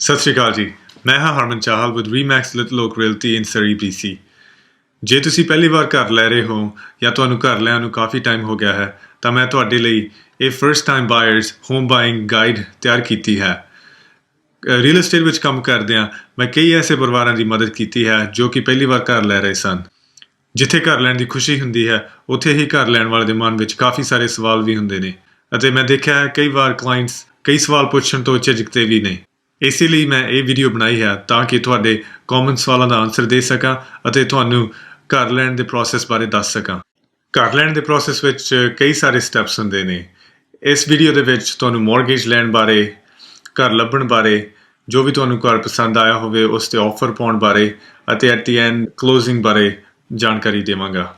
ਸਤਿ ਸ਼੍ਰੀ ਅਕਾਲ ਜੀ। ਮੈਂ ਹਾਂ Harman Chahal with Remax Little Oak Realty in Surrey BC ਜੇ ਤੁਸੀਂ ਪਹਿਲੀ ਵਾਰ ਘਰ ਲੈ ਰਹੇ ਹੋ ਜਾਂ ਤੁਹਾਨੂੰ ਘਰ ਲੈਣ ਨੂੰ ਕਾਫੀ ਟਾਈਮ ਹੋ ਗਿਆ ਹੈ, ਤਾਂ ਮੈਂ ਤੁਹਾਡੇ ਲਈ ਇਹ first time buyers home buying guide ਤਿਆਰ ਕੀਤੀ ਹੈ। ਰੀਅਲ ਏਸਟੇਟ ਵਿੱਚ ਕੰਮ ਕਰਦਿਆਂ ਮੈਂ ਕਈ ਐਸੇ ਪਰਿਵਾਰਾਂ ਦੀ ਮਦਦ ਕੀਤੀ ਹੈ ਜੋ ਕਿ ਪਹਿਲੀ ਵਾਰ ਘਰ ਲੈ ਰਹੇ ਸਨ। ਜਿੱਥੇ ਘਰ ਲੈਣ ਦੀ ਖੁਸ਼ੀ ਹੁੰਦੀ ਹੈ, ਉੱਥੇ ਹੀ ਘਰ ਲੈਣ ਵਾਲੇ ਦੇ ਮਨ ਵਿੱਚ ਕਾਫੀ ਸਾਰੇ ਸਵਾਲ ਵੀ ਹੁੰਦੇ ਨੇ। ਅਤੇ ਮੈਂ ਦੇਖਿਆ ਹੈ ਕਈ ਵਾਰ ਕਲਾਇੰਟਸ ਕਈ ਸਵਾਲ ਪੁੱਛਣ ਤੋਂ ਝਿਜਕਦੇ ਵੀ ਨੇ। ਇਸੇ ਲਈ ਮੈਂ ਇਹ ਵੀਡੀਓ ਬਣਾਈ ਹੈ ਤਾਂ ਕਿ ਤੁਹਾਡੇ ਕਾਮਨ ਸਵਾਲਾਂ ਦਾ ਆਨਸਰ ਦੇ ਸਕਾਂ ਅਤੇ ਤੁਹਾਨੂੰ ਘਰ ਲੈਣ ਦੇ ਪ੍ਰੋਸੈਸ ਬਾਰੇ ਦੱਸ ਸਕਾਂ। ਘਰ ਲੈਣ ਦੇ ਪ੍ਰੋਸੈਸ ਵਿੱਚ ਕਈ ਸਾਰੇ ਸਟੈਪਸ ਹੁੰਦੇ ਨੇ। ਇਸ ਵੀਡੀਓ ਦੇ ਵਿੱਚ ਤੁਹਾਨੂੰ ਮਾਰਗੇਜ ਲੈਣ ਬਾਰੇ, ਘਰ ਲੱਭਣ ਬਾਰੇ, ਜੋ ਵੀ ਤੁਹਾਨੂੰ ਘਰ ਪਸੰਦ ਆਇਆ ਹੋਵੇ ਉਸ ਤੇ ਆਫਰ ਪਾਉਣ ਬਾਰੇ ਅਤੇ ਐਟ ਦੀ ਐਂਡ ਕਲੋਜ਼ਿੰਗ ਬਾਰੇ ਜਾਣਕਾਰੀ ਦੇਵਾਂਗਾ।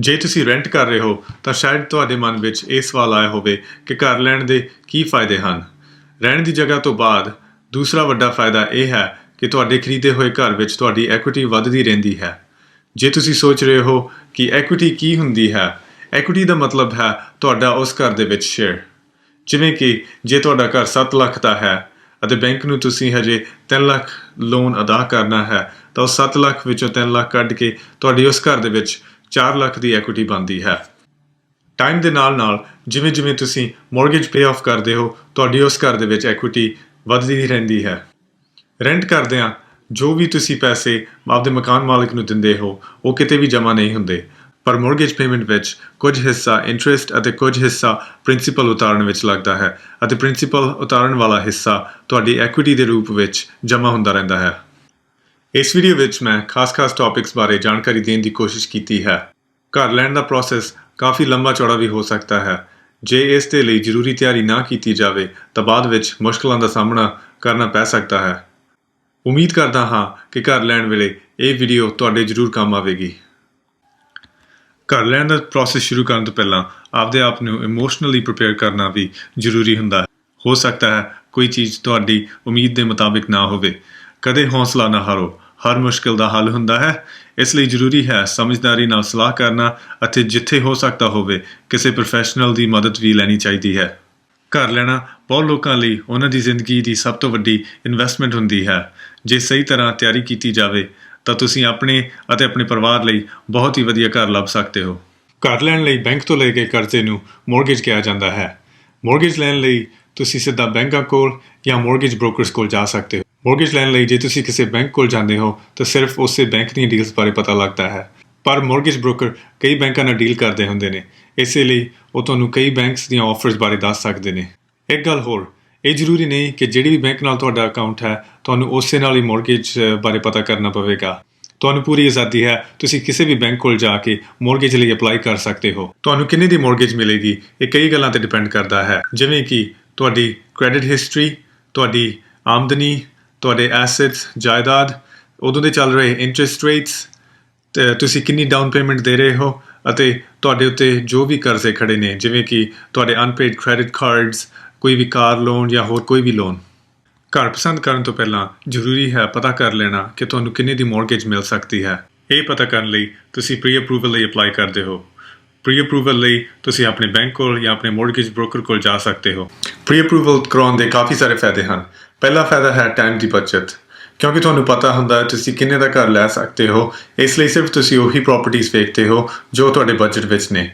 ਜੇ ਤੁਸੀਂ ਰੈਂਟ ਕਰ ਰਹੇ ਹੋ, ਤਾਂ ਸ਼ਾਇਦ ਤੁਹਾਡੇ ਮਨ ਵਿੱਚ ਇਹ ਸਵਾਲ ਆਇਆ ਹੋਵੇ ਕਿ ਘਰ ਲੈਣ ਦੇ ਕੀ ਫਾਇਦੇ ਹਨ। ਰਹਿਣ ਦੀ ਜਗ੍ਹਾ ਤੋਂ ਬਾਅਦ ਦੂਸਰਾ ਵੱਡਾ ਫਾਇਦਾ ਇਹ ਹੈ ਕਿ ਤੁਹਾਡੇ ਖਰੀਦੇ ਹੋਏ ਘਰ ਵਿੱਚ ਤੁਹਾਡੀ ਐਕੁਇਟੀ ਵੱਧਦੀ ਰਹਿੰਦੀ ਹੈ। ਜੇ ਤੁਸੀਂ ਸੋਚ ਰਹੇ ਹੋ ਕਿ ਐਕੁਇਟੀ ਕੀ ਹੁੰਦੀ ਹੈ ਐਕੁਇਟੀ ਦਾ ਮਤਲਬ ਹੈ ਤੁਹਾਡਾ ਉਸ ਘਰ ਦੇ ਵਿੱਚ ਸ਼ੇਅਰ ਜਿਵੇਂ ਕਿ ਜੇ ਤੁਹਾਡਾ ਘਰ 7 ਲੱਖ ਦਾ ਹੈ ਅਤੇ ਬੈਂਕ ਨੂੰ ਤੁਸੀਂ ਹਜੇ 3 ਲੱਖ ਲੋਨ ਅਦਾ ਕਰਨਾ ਹੈ, ਤਾਂ ਉਹ 7 ਲੱਖ ਵਿੱਚੋਂ 3 ਲੱਖ ਕੱਢ ਕੇ ਤੁਹਾਡੀ ਉਸ ਘਰ ਦੇ ਵਿੱਚ 4 ਲੱਖ ਦੀ ਐਕੁਇਟੀ ਬਣਦੀ ਹੈ। ਟਾਈਮ ਦੇ ਨਾਲ ਨਾਲ ਜਿਵੇਂ ਜਿਵੇਂ ਤੁਸੀਂ ਮਾਰਗੇਜ ਪੇ ਆਫ ਕਰਦੇ ਹੋ, ਤੁਹਾਡੀ ਉਸ ਘਰ ਦੇ ਵਿੱਚ ਐਕੁਇਟੀ ਵੱਧਦੀ ਹੀ ਰਹਿੰਦੀ ਹੈ। ਰੈਂਟ ਕਰਦਿਆਂ ਜੋ ਵੀ ਤੁਸੀਂ ਪੈਸੇ ਆਪਦੇ ਮਕਾਨ ਮਾਲਕ ਨੂੰ ਦਿੰਦੇ ਹੋ, ਉਹ ਕਿਤੇ ਵੀ ਜਮ੍ਹਾਂ ਨਹੀਂ ਹੁੰਦੇ। ਪਰ ਮਾਰਗੇਜ ਪੇਮੈਂਟ ਵਿੱਚ ਕੁਝ ਹਿੱਸਾ ਇੰਟਰਸਟ ਅਤੇ ਕੁਝ ਹਿੱਸਾ ਪ੍ਰਿੰਸੀਪਲ ਉਤਾਰਨ ਵਿੱਚ ਲੱਗਦਾ ਹੈ ਅਤੇ ਪ੍ਰਿੰਸੀਪਲ ਉਤਾਰਨ ਵਾਲਾ ਹਿੱਸਾ ਤੁਹਾਡੀ ਐਕੁਇਟੀ ਦੇ ਰੂਪ ਵਿੱਚ ਜਮ੍ਹਾਂ ਹੁੰਦਾ ਰਹਿੰਦਾ ਹੈ। ਇਸ ਵੀਡੀਓ ਵਿੱਚ ਮੈਂ ਖਾਸ-ਖਾਸ ਟੌਪਿਕਸ ਬਾਰੇ ਜਾਣਕਾਰੀ ਦੇਣ ਦੀ ਕੋਸ਼ਿਸ਼ ਕੀਤੀ ਹੈ। ਘਰ ਲੈਣ ਦਾ ਪ੍ਰੋਸੈਸ ਕਾਫੀ ਲੰਬਾ ਚੌੜਾ ਵੀ ਹੋ ਸਕਦਾ ਹੈ। ਜੇ ਇਸ ਦੇ ਲਈ ਜ਼ਰੂਰੀ ਤਿਆਰੀ ਨਾ ਕੀਤੀ ਜਾਵੇ, ਤਾਂ ਬਾਅਦ ਵਿੱਚ ਮੁਸ਼ਕਲਾਂ ਦਾ ਸਾਹਮਣਾ ਕਰਨਾ ਪੈ ਸਕਦਾ ਹੈ। ਉਮੀਦ ਕਰਦਾ ਹਾਂ ਕਿ ਘਰ ਲੈਣ ਵੇਲੇ ਇਹ ਵੀਡੀਓ ਤੁਹਾਡੇ ਜ਼ਰੂਰ ਕੰਮ ਆਵੇਗੀ। ਘਰ ਲੈਣ ਦਾ ਪ੍ਰੋਸੈਸ ਸ਼ੁਰੂ ਕਰਨ ਤੋਂ ਪਹਿਲਾਂ ਆਪਦੇ ਆਪ ਨੂੰ ਇਮੋਸ਼ਨਲੀ ਪ੍ਰਪੇਅਰ ਕਰਨਾ ਵੀ ਜ਼ਰੂਰੀ ਹੁੰਦਾ ਹੈ। ਹੋ ਸਕਦਾ ਹੈ ਕੋਈ ਚੀਜ਼ ਤੁਹਾਡੀ ਉਮੀਦ ਦੇ ਮੁਤਾਬਿਕ ਨਾ ਹੋਵੇ। ਕਦੇ ਹੌਸਲਾ ਨਾ ਹਾਰੋ। ਹਰ ਮੁਸ਼ਕਲ ਦਾ ਹੱਲ ਹੁੰਦਾ ਹੈ। ਇਸ ਲਈ ਜ਼ਰੂਰੀ ਹੈ ਸਮਝਦਾਰੀ ਨਾਲ ਸਲਾਹ ਕਰਨਾ ਅਤੇ ਜਿੱਥੇ ਹੋ ਸਕਦਾ ਹੋਵੇ ਕਿਸੇ ਪ੍ਰੋਫੈਸ਼ਨਲ ਦੀ ਮਦਦ ਵੀ ਲੈਣੀ ਚਾਹੀਦੀ ਹੈ। ਘਰ ਲੈਣਾ ਬਹੁਤ ਲੋਕਾਂ ਲਈ ਉਹਨਾਂ ਦੀ ਜ਼ਿੰਦਗੀ ਦੀ ਸਭ ਤੋਂ ਵੱਡੀ ਇਨਵੈਸਟਮੈਂਟ ਹੁੰਦੀ ਹੈ। ਜੇ ਸਹੀ ਤਰ੍ਹਾਂ ਤਿਆਰੀ ਕੀਤੀ ਜਾਵੇ ਤਾਂ ਤੁਸੀਂ ਆਪਣੇ ਅਤੇ ਆਪਣੇ ਪਰਿਵਾਰ ਲਈ ਬਹੁਤ ਹੀ ਵਧੀਆ ਘਰ ਲੱਭ ਸਕਦੇ ਹੋ। ਘਰ ਲੈਣ ਲਈ ਬੈਂਕ ਤੋਂ ਲੈ ਕੇ ਕਰਜ਼ੇ ਨੂੰ ਮੌਰਗੇਜ ਕਿਹਾ ਜਾਂਦਾ ਹੈ। ਮੌਰਗੇਜ ਲੈਣ ਲਈ ਤੁਸੀਂ ਸਿੱਧਾ ਬੈਂਕਾਂ ਕੋਲ ਜਾਂ ਮੌਰਗੇਜ ਬ੍ਰੋਕਰਸ ਕੋਲ ਜਾ ਸਕਦੇ ਹੋ। ਮੌਰਗੇਜ ਲੈਣ ਲਈ ਜੇ ਤੁਸੀਂ ਕਿਸੇ ਬੈਂਕ ਕੋਲ ਜਾਂਦੇ ਹੋ, ਤਾਂ ਸਿਰਫ ਉਸੇ ਬੈਂਕ ਦੀਆਂ ਡੀਲਸ ਬਾਰੇ ਪਤਾ ਲੱਗਦਾ ਹੈ। ਪਰ ਮੌਰਗੇਜ ਬ੍ਰੋਕਰ ਕਈ ਬੈਂਕਾਂ ਨਾਲ ਡੀਲ ਕਰਦੇ ਹੁੰਦੇ ਨੇ। ਇਸੇ ਲਈ ਉਹ ਤੁਹਾਨੂੰ ਕਈ ਬੈਂਕਸ ਦੀਆਂ ਆਫਰਸ ਬਾਰੇ ਦੱਸ ਸਕਦੇ ਨੇ। ਇੱਕ ਗੱਲ ਹੋਰ, ਇਹ ਜ਼ਰੂਰੀ ਨਹੀਂ ਕਿ ਜਿਹੜੀ ਵੀ ਬੈਂਕ ਨਾਲ ਤੁਹਾਡਾ ਅਕਾਊਂਟ ਹੈ, ਤੁਹਾਨੂੰ ਉਸੇ ਨਾਲ ਹੀ ਮੌਰਗੇਜ ਬਾਰੇ ਪਤਾ ਕਰਨਾ ਪਵੇਗਾ। ਤੁਹਾਨੂੰ ਪੂਰੀ ਆਜ਼ਾਦੀ ਹੈ, ਤੁਸੀਂ ਕਿਸੇ ਵੀ ਬੈਂਕ ਕੋਲ ਜਾ ਕੇ ਮੌਰਗੇਜ ਲਈ ਅਪਲਾਈ ਕਰ ਸਕਦੇ ਹੋ। ਤੁਹਾਨੂੰ ਕਿੰਨੇ ਦੀ ਮੌਰਗੇਜ ਮਿਲੇਗੀ, ਇਹ ਕਈ ਗੱਲਾਂ ਤੇ ਡਿਪੈਂਡ ਕਰਦਾ ਹੈ। ਜਿਵੇਂ ਕਿ ਤੁਹਾਡੀ ਕ੍ਰੈਡਿਟ ਹਿਸਟਰੀ ਤੁਹਾਡੀ ਆਮਦਨੀ ਤੁਹਾਡੇ ਐਸੈਟਸ ਜਾਇਦਾਦ, ਉਦੋਂ ਦੇ ਚੱਲ ਰਹੇ ਇੰਟਰਸਟ ਰੇਟਸ ਤੇ ਤੁਸੀਂ ਕਿੰਨੀ ਡਾਊਨ ਪੇਮੈਂਟ ਦੇ ਰਹੇ ਹੋ ਅਤੇ ਤੁਹਾਡੇ ਉੱਤੇ ਜੋ ਵੀ ਕਰਜ਼ੇ ਖੜੇ ਨੇ, ਜਿਵੇਂ ਕਿ ਤੁਹਾਡੇ ਅਨਪੇਡ ਕ੍ਰੈਡਿਟ ਕਾਰਡਸ ਕੋਈ ਵੀ ਕਾਰ ਲੋਨ ਜਾਂ ਹੋਰ ਕੋਈ ਵੀ ਲੋਨ ਘਰ ਪਸੰਦ ਕਰਨ ਤੋਂ ਪਹਿਲਾਂ ਜ਼ਰੂਰੀ ਹੈ ਪਤਾ ਕਰ ਲੈਣਾ ਕਿ ਤੁਹਾਨੂੰ ਕਿੰਨੇ ਦੀ ਮੌਰਗੇਜ ਮਿਲ ਸਕਦੀ ਹੈ। ਇਹ ਪਤਾ ਕਰਨ ਲਈ ਤੁਸੀਂ ਪ੍ਰੀ ਅਪਰੂਵਲ ਲਈ ਅਪਲਾਈ ਕਰਦੇ ਹੋ। ਪ੍ਰੀ ਅਪਰੂਵਲ ਲਈ ਤੁਸੀਂ ਆਪਣੇ ਬੈਂਕ ਕੋਲ ਜਾਂ ਆਪਣੇ ਮੌਰਗੇਜ ਬ੍ਰੋਕਰ ਕੋਲ ਜਾ ਸਕਦੇ ਹੋ। ਪ੍ਰੀ ਅਪਰੂਵਲ ਕਰਾਉਣ ਦੇ ਕਾਫੀ ਸਾਰੇ ਫਾਇਦੇ ਹਨ। ਪਹਿਲਾ ਫਾਇਦਾ ਹੈ ਟਾਈਮ ਦੀ ਬਚਤ। ਕਿਉਂਕਿ ਤੁਹਾਨੂੰ ਪਤਾ ਹੁੰਦਾ ਹੈ ਤੁਸੀਂ ਕਿੰਨੇ ਦਾ ਘਰ ਲੈ ਸਕਦੇ ਹੋ, ਇਸ ਲਈ ਸਿਰਫ ਤੁਸੀਂ ਉਹੀ ਪ੍ਰਾਪਰਟੀਆਂ ਵੇਖਦੇ ਹੋ ਜੋ ਤੁਹਾਡੇ ਬਜਟ ਵਿੱਚ ਨੇ।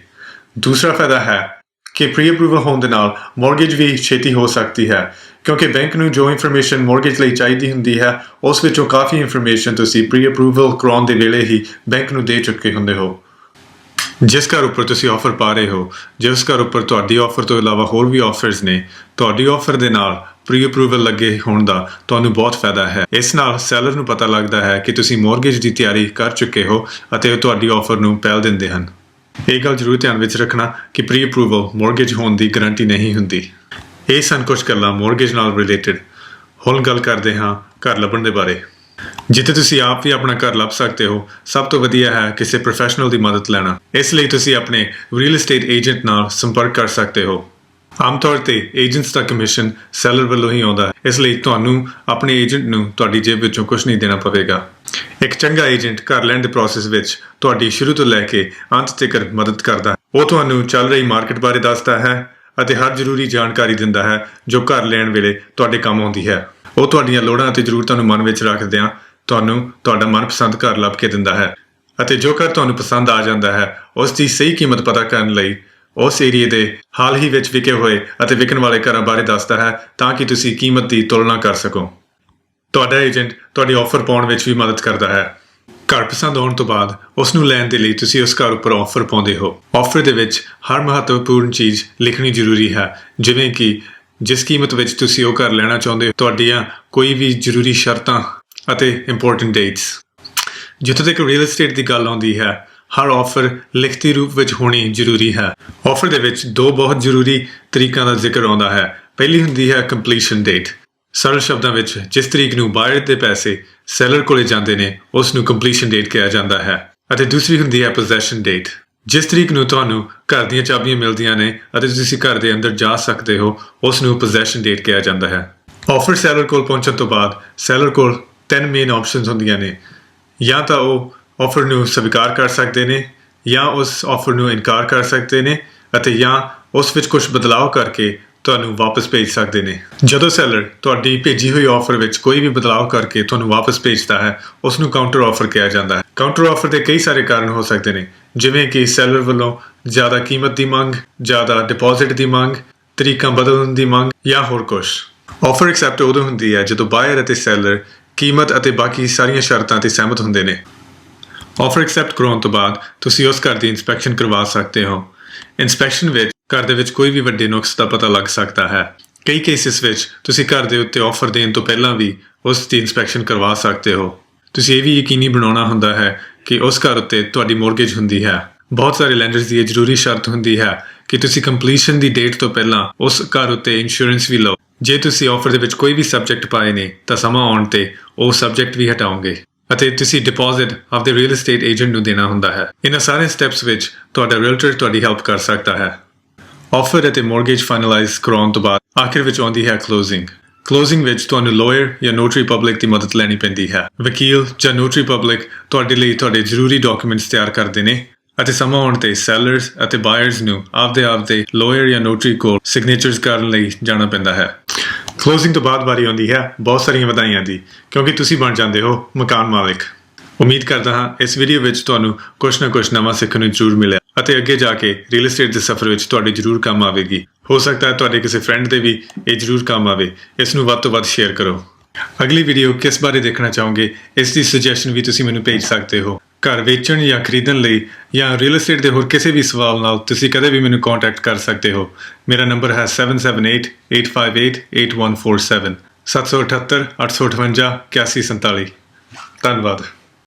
ਦੂਸਰਾ ਫਾਇਦਾ ਹੈ ਕਿ ਪ੍ਰੀ ਅਪਰੂਵਲ ਹੋਣ ਦੇ ਨਾਲ ਮਾਰਗੇਜ ਵੀ ਛੇਤੀ ਹੋ ਸਕਦੀ ਹੈ, ਕਿਉਂਕਿ ਬੈਂਕ ਨੂੰ ਜੋ ਇਨਫੋਰਮੇਸ਼ਨ ਮਾਰਗੇਜ ਲਈ ਚਾਹੀਦੀ ਹੁੰਦੀ ਹੈ, ਉਸ ਵਿੱਚੋਂ ਕਾਫੀ ਇਨਫੋਰਮੇਸ਼ਨ ਤੁਸੀਂ ਪ੍ਰੀ ਅਪਰੂਵਲ ਕਰਾਉਣ ਦੇ ਵੇਲੇ ਹੀ ਬੈਂਕ ਨੂੰ ਦੇ ਚੁੱਕੇ ਹੁੰਦੇ ਹੋ। ਜਿਸ ਘਰ ਉੱਪਰ ਤੁਸੀਂ ਆਫਰ ਪਾ ਰਹੇ ਹੋ, ਜਿਸ ਘਰ ਉੱਪਰ ਤੁਹਾਡੀ ਆਫਰ ਤੋਂ ਇਲਾਵਾ ਹੋਰ ਵੀ ਆਫਰਸ ਨੇ, ਤੁਹਾਡੀ ਆਫਰ ਦੇ ਨਾਲ ਪ੍ਰੀ ਅਪਰੂਵਲ ਲੱਗੇ ਹੋਣ ਦਾ ਤੁਹਾਨੂੰ ਬਹੁਤ ਫਾਇਦਾ ਹੈ। ਇਸ ਨਾਲ ਸੈਲਰ ਨੂੰ ਪਤਾ ਲੱਗਦਾ ਹੈ ਕਿ ਤੁਸੀਂ ਮਾਰਗੇਜ ਦੀ ਤਿਆਰੀ ਕਰ ਚੁੱਕੇ ਹੋ ਅਤੇ ਉਹ ਤੁਹਾਡੀ ਆਫਰ ਨੂੰ ਪਹਿਲ ਦਿੰਦੇ ਹਨ। ਇਹ ਗੱਲ ਜ਼ਰੂਰ ਧਿਆਨ ਵਿੱਚ ਰੱਖਣਾ ਕਿ ਪ੍ਰੀ ਅਪਰੂਵਲ ਮਾਰਗੇਜ ਹੋਣ ਦੀ ਗਾਰੰਟੀ ਨਹੀਂ ਹੁੰਦੀ। ਇਹ ਸਨ ਕੁਝ ਗੱਲਾਂ ਮਾਰਗੇਜ ਨਾਲ ਰਿਲੇਟਡ ਹੁਣ ਗੱਲ ਕਰਦੇ ਹਾਂ ਘਰ ਲੱਭਣ ਦੇ ਬਾਰੇ। ਜਿੱਥੇ ਤੁਸੀਂ ਆਪ ਵੀ ਆਪਣਾ ਘਰ ਲੱਭ ਸਕਦੇ ਹੋ, ਸਭ ਤੋਂ ਵਧੀਆ ਹੈ ਕਿਸੇ ਪ੍ਰੋਫੈਸ਼ਨਲ ਦੀ ਮਦਦ ਲੈਣਾ। ਇਸ ਲਈ ਤੁਸੀਂ ਆਪਣੇ ਰੀਅਲ ਏਸਟੇਟ ਏਜੰਟ ਨਾਲ ਸੰਪਰਕ ਕਰ ਸਕਦੇ ਹੋ। ਆਮ ਤੌਰ ਤੇ ਏਜੰਟਸ ਦਾ ਕਮਿਸ਼ਨ ਸੈਲਰ ਵੱਲੋਂ ਹੀ ਆਉਂਦਾ ਹੈ। ਇਸ ਲਈ ਤੁਹਾਨੂੰ ਆਪਣੇ ਏਜੰਟ ਨੂੰ ਤੁਹਾਡੀ ਜੇਬ ਵਿੱਚੋਂ ਕੁਝ ਨਹੀਂ ਦੇਣਾ ਪਵੇਗਾ। ਇੱਕ ਚੰਗਾ ਏਜੰਟ ਘਰ ਲੈਣ ਦੇ ਪ੍ਰੋਸੈਸ ਵਿੱਚ ਤੁਹਾਡੀ ਸ਼ੁਰੂ ਤੋਂ ਲੈ ਕੇ ਅੰਤ ਤੱਕ ਮਦਦ ਕਰਦਾ ਹੈ। ਉਹ ਤੁਹਾਨੂੰ ਚੱਲ ਰਹੀ ਮਾਰਕੀਟ ਬਾਰੇ ਦੱਸਦਾ ਹੈ ਅਤੇ ਹਰ ਜ਼ਰੂਰੀ ਜਾਣਕਾਰੀ ਦਿੰਦਾ ਹੈ ਜੋ ਘਰ ਲੈਣ ਵੇਲੇ ਤੁਹਾਡੇ ਕੰਮ ਆਉਂਦੀ ਹੈ। ਉਹ ਤੁਹਾਡੀਆਂ ਲੋੜਾਂ ਅਤੇ ਜ਼ਰੂਰਤਾਂ ਨੂੰ ਮਨ ਵਿੱਚ ਰੱਖਦਿਆਂ ਤੁਹਾਨੂੰ ਤੁਹਾਡਾ ਮਨਪਸੰਦ ਘਰ ਲੱਭ ਕੇ ਦਿੰਦਾ ਹੈ ਅਤੇ ਜੋ ਘਰ ਤੁਹਾਨੂੰ ਪਸੰਦ ਆ ਜਾਂਦਾ ਹੈ, ਉਸ ਦੀ ਸਹੀ ਕੀਮਤ ਪਤਾ ਕਰਨ ਲਈ ਉਸ ਏਰੀਏ ਦੇ ਹਾਲ ਹੀ ਵਿੱਚ ਵਿਕੇ ਹੋਏ ਅਤੇ ਵਿਕਣ ਵਾਲੇ ਘਰਾਂ ਬਾਰੇ ਦੱਸਦਾ ਹੈ ਤਾਂ ਕਿ ਤੁਸੀਂ ਕੀਮਤ ਦੀ ਤੁਲਨਾ ਕਰ ਸਕੋ। ਤੁਹਾਡਾ ਏਜੰਟ ਤੁਹਾਡੀ ਆਫਰ ਪਾਉਣ ਵਿੱਚ ਵੀ ਮਦਦ ਕਰਦਾ ਹੈ। ਘਰ ਪਸੰਦ ਆਉਣ ਤੋਂ ਬਾਅਦ ਉਸ ਨੂੰ ਲੈਣ ਦੇ ਲਈ ਤੁਸੀਂ ਉਸ ਘਰ ਉੱਪਰ ਆਫਰ ਪਾਉਂਦੇ ਹੋ। ਆਫਰ ਦੇ ਵਿੱਚ ਹਰ ਮਹੱਤਵਪੂਰਨ ਚੀਜ਼ ਲਿਖਣੀ ਜ਼ਰੂਰੀ ਹੈ, ਜਿਵੇਂ ਕਿ ਜਿਸ ਕੀਮਤ ਵਿੱਚ ਤੁਸੀਂ ਉਹ ਘਰ ਲੈਣਾ ਚਾਹੁੰਦੇ ਹੋ, ਤੁਹਾਡੀਆਂ ਕੋਈ ਵੀ ਜ਼ਰੂਰੀ ਸ਼ਰਤਾਂ ਅਤੇ ਇੰਪੋਰਟੈਂਟ ਡੇਟਸ ਜਿੱਥੋਂ ਤੱਕ ਰੀਅਲ ਏਸਟੇਟ ਦੀ ਗੱਲ ਆਉਂਦੀ ਹੈ ਹਰ ਆਫਰ ਲਿਖਤੀ ਰੂਪ ਵਿੱਚ ਹੋਣੀ ਜ਼ਰੂਰੀ ਹੈ। ਆਫਰ ਦੇ ਵਿੱਚ ਦੋ ਬਹੁਤ ਜ਼ਰੂਰੀ ਤਰੀਕਾਂ ਦਾ ਜ਼ਿਕਰ ਆਉਂਦਾ ਹੈ। ਪਹਿਲੀ ਹੁੰਦੀ ਹੈ ਕੰਪਲੀਸ਼ਨ ਡੇਟ ਸਰਲ ਸ਼ਬਦਾਂ ਵਿੱਚ ਜਿਸ ਤਰੀਕ ਨੂੰ ਬਾਇਰ ਦੇ ਪੈਸੇ ਸੈਲਰ ਕੋਲੇ ਜਾਂਦੇ ਨੇ ਉਸ ਨੂੰ ਕੰਪਲੀਸ਼ਨ ਡੇਟ ਕਿਹਾ ਜਾਂਦਾ ਹੈ। ਅਤੇ ਦੂਸਰੀ ਹੁੰਦੀ ਹੈ ਪੋਜੈਸ਼ਨ ਡੇਟ ਜਿਸ ਤਰੀਕ ਨੂੰ ਤੁਹਾਨੂੰ ਘਰ ਦੀਆਂ ਚਾਬੀਆਂ ਮਿਲਦੀਆਂ ਨੇ ਅਤੇ ਤੁਸੀਂ ਘਰ ਦੇ ਅੰਦਰ ਜਾ ਸਕਦੇ ਹੋ ਉਸ ਨੂੰ ਪੋਜੈਸ਼ਨ ਡੇਟ ਕਿਹਾ ਜਾਂਦਾ ਹੈ। ਆਫਰ ਸੈਲਰ ਕੋਲ ਪਹੁੰਚਣ ਤੋਂ ਬਾਅਦ ਸੈਲਰ ਕੋਲ ਤਿੰਨ ਮੇਨ ਆਪਸ਼ਨਸ ਹੁੰਦੀਆਂ ਨੇ। ਜਾਂ ਤਾਂ ਉਹ ਆਫਰ ਨੂੰ ਸਵੀਕਾਰ ਕਰ ਸਕਦੇ ਨੇ ਜਾਂ ਉਸ ਆਫਰ ਨੂੰ ਇਨਕਾਰ ਕਰ ਸਕਦੇ ਨੇ ਅਤੇ ਜਾਂ ਉਸ ਵਿੱਚ ਕੁਝ ਬਦਲਾਅ ਕਰਕੇ ਤੁਹਾਨੂੰ ਵਾਪਸ ਭੇਜ ਸਕਦੇ ਨੇ। ਜਦੋਂ ਸੈਲਰ ਤੁਹਾਡੀ ਭੇਜੀ ਹੋਈ ਆਫਰ ਵਿੱਚ ਕੋਈ ਵੀ ਬਦਲਾਅ ਕਰਕੇ ਤੁਹਾਨੂੰ ਵਾਪਸ ਭੇਜਦਾ ਹੈ ਉਸ ਨੂੰ ਕਾਊਂਟਰ ਆਫਰ ਕਿਹਾ ਜਾਂਦਾ ਹੈ। ਕਾਊਂਟਰ ਆਫਰ ਦੇ ਕਈ ਸਾਰੇ ਕਾਰਨ ਹੋ ਸਕਦੇ ਨੇ, ਜਿਵੇਂ ਕਿ ਸੈਲਰ ਵੱਲੋਂ ਜ਼ਿਆਦਾ ਕੀਮਤ ਦੀ ਮੰਗ, ਜ਼ਿਆਦਾ ਡਿਪੋਜ਼ਿਟ ਦੀ ਮੰਗ, ਤਰੀਕਾਂ ਬਦਲਣ ਦੀ ਮੰਗ ਜਾਂ ਹੋਰ ਕੁਝ ਆਫਰ ਐਕਸੈਪਟ ਉਦੋਂ ਹੁੰਦੀ ਹੈ ਜਦੋਂ ਬਾਇਰ ਅਤੇ ਸੈਲਰ ਕੀਮਤ ਅਤੇ ਬਾਕੀ ਸਾਰੀਆਂ ਸ਼ਰਤਾਂ ਤੇ ਸਹਿਮਤ ਹੁੰਦੇ ਨੇ। ਆਫਰ ਐਕਸੈਪਟ ਕਰਾਉਣ ਤੋਂ ਬਾਅਦ ਤੁਸੀਂ ਉਸ ਘਰ ਦੀ ਇਨਸਪੈਕਸ਼ਨ ਕਰਵਾ ਸਕਦੇ ਹੋ। ਇਨਸਪੈਕਸ਼ਨ ਵਿੱਚ ਘਰ ਦੇ ਵਿੱਚ ਕੋਈ ਵੀ ਵੱਡੇ ਨੁਕਸ ਦਾ ਪਤਾ ਲੱਗ ਸਕਦਾ ਹੈ। ਕਈ ਕੇਸਿਸ ਵਿੱਚ ਤੁਸੀਂ ਘਰ ਦੇ ਉੱਤੇ ਆਫਰ ਦੇਣ ਤੋਂ ਪਹਿਲਾਂ ਵੀ ਉਸ ਦੀ ਇਨਸਪੈਕਸ਼ਨ ਕਰਵਾ ਸਕਦੇ ਹੋ। ਤੁਸੀਂ ਇਹ ਵੀ ਯਕੀਨੀ ਬਣਾਉਣਾ ਹੁੰਦਾ ਹੈ ਕਿ ਉਸ ਘਰ ਉੱਤੇ ਤੁਹਾਡੀ ਮੋਰਗੇਜ ਹੁੰਦੀ ਹੈ। ਬਹੁਤ ਸਾਰੇ ਲੈਂਡਰਸ ਦੀ ਇਹ ਜ਼ਰੂਰੀ ਸ਼ਰਤ ਹੁੰਦੀ ਹੈ ਕਿ ਤੁਸੀਂ ਕੰਪਲੀਸ਼ਨ ਦੀ ਡੇਟ ਤੋਂ ਪਹਿਲਾਂ ਉਸ ਘਰ ਉੱਤੇ ਇੰਸ਼ੋਰੈਂਸ ਵੀ ਲਓ। ਜੇ ਤੁਸੀਂ ਆਫਰ ਦੇ ਵਿੱਚ ਕੋਈ ਵੀ ਸਬਜੈਕਟ ਪਾਏ ਨੇ, ਤਾਂ ਸਮਾਂ ਆਉਣ ਤੇ ਉਹ ਸਬਜੈਕਟ ਵੀ ਹਟਾਓਗੇ। ਅਤੇ ਤੁਸੀਂ ਡਿਪੋਜ਼ਿਟ ਆਪਦੇ ਰੀਅਲ ਏਸਟੇਟ ਏਜੰਟ ਨੂੰ ਦੇਣਾ ਹੁੰਦਾ ਹੈ। ਇਹਨਾਂ ਸਾਰੇ ਸਟੈਪਸ ਵਿੱਚ ਤੁਹਾਡਾ ਰੀਅਲਟਰ ਤੁਹਾਡੀ ਹੈਲਪ ਕਰ ਸਕਦਾ ਹੈ। ਆਫਰ ਅਤੇ ਮੋਰਗੇਜ ਫਾਈਨਲਾਈਜ਼ ਕਰਾਉਣ ਤੋਂ ਬਾਅਦ ਆਖਿਰ ਵਿੱਚ ਆਉਂਦੀ ਹੈ ਕਲੋਜ਼ਿੰਗ ਕਲੋਜ਼ਿੰਗ ਵਿੱਚ ਤੁਹਾਨੂੰ ਲਾਇਰ ਜਾਂ ਨੋਟਰੀ ਪਬਲਿਕ ਦੀ ਮਦਦ ਲੈਣੀ ਪੈਂਦੀ ਹੈ। ਵਕੀਲ ਜਾਂ ਨੋਟਰੀ ਪਬਲਿਕ ਤੁਹਾਡੇ ਲਈ ਤੁਹਾਡੇ ਜ਼ਰੂਰੀ ਡਾਕੂਮੈਂਟਸ ਤਿਆਰ ਕਰਦੇ ਨੇ ਅਤੇ ਸਮਾਂ ਆਉਣ ਤੇ ਸੈਲਰਸ ਅਤੇ ਬਾਇਰਸ ਨੂੰ ਆਪਦੇ ਆਪਦੇ ਲਾਇਰ ਜਾਂ ਨੋਟਰੀ ਕੋਲ ਸਿਗਨੇਚਰਸ ਕਰਨ ਲਈ ਜਾਣਾ ਪੈਂਦਾ ਹੈ। ਕਲੋਜ਼ਿੰਗ ਤੋਂ ਬਾਅਦ ਵਾਰੀ ਆਉਂਦੀ ਹੈ, ਬਹੁਤ ਸਾਰੀਆਂ ਵਧਾਈਆਂ ਦੀ, ਕਿਉਂਕਿ ਤੁਸੀਂ ਬਣ ਜਾਂਦੇ ਹੋ ਮਕਾਨ ਮਾਲਕ। ਉਮੀਦ ਕਰਦਾ ਹਾਂ, ਇਸ ਵੀਡੀਓ ਵਿੱਚ ਤੁਹਾਨੂੰ ਕੁਝ ਨਾ ਕੁਝ ਨਵਾਂ ਸਿੱਖਣ ਨੂੰ ਜ਼ਰੂਰ ਮਿਲਿਆ ਅਤੇ ਅੱਗੇ ਜਾ ਕੇ ਰੀਅਲ ਏਸਟੇਟ ਦੇ ਸਫ਼ਰ ਵਿੱਚ ਤੁਹਾਡੇ ਜ਼ਰੂਰ ਕੰਮ ਆਵੇਗੀ। ਹੋ ਸਕਦਾ ਹੈ ਤੁਹਾਡੇ ਕਿਸੇ ਫਰੈਂਡ ਦੇ ਵੀ ਇਹ ਜ਼ਰੂਰ ਕੰਮ ਆਵੇ। ਇਸ ਨੂੰ ਵੱਧ ਤੋਂ ਵੱਧ ਸ਼ੇਅਰ ਕਰੋ। ਅਗਲੀ ਵੀਡੀਓ ਕਿਸ ਬਾਰੇ ਦੇਖਣਾ ਚਾਹੋਗੇ, ਇਸ ਦੀ ਸੁਜੈਸ਼ਨ ਵੀ ਤੁਸੀਂ ਮੈਨੂੰ ਭੇਜ ਸਕਦੇ ਹੋ। ਘਰ ਵੇਚਣ ਜਾਂ ਖਰੀਦਣ ਲਈ ਜਾਂ ਰੀਅਲ ਏਸਟੇਟ ਦੇ ਹੋਰ ਕਿਸੇ ਵੀ ਸਵਾਲ ਨਾਲ ਤੁਸੀਂ ਕਦੇ ਵੀ ਮੈਨੂੰ ਕੰਟੈਕਟ ਕਰ ਸਕਦੇ ਹੋ। ਮੇਰਾ ਨੰਬਰ ਹੈ 7788588147 778 858 8147 ਧੰਨਵਾਦ।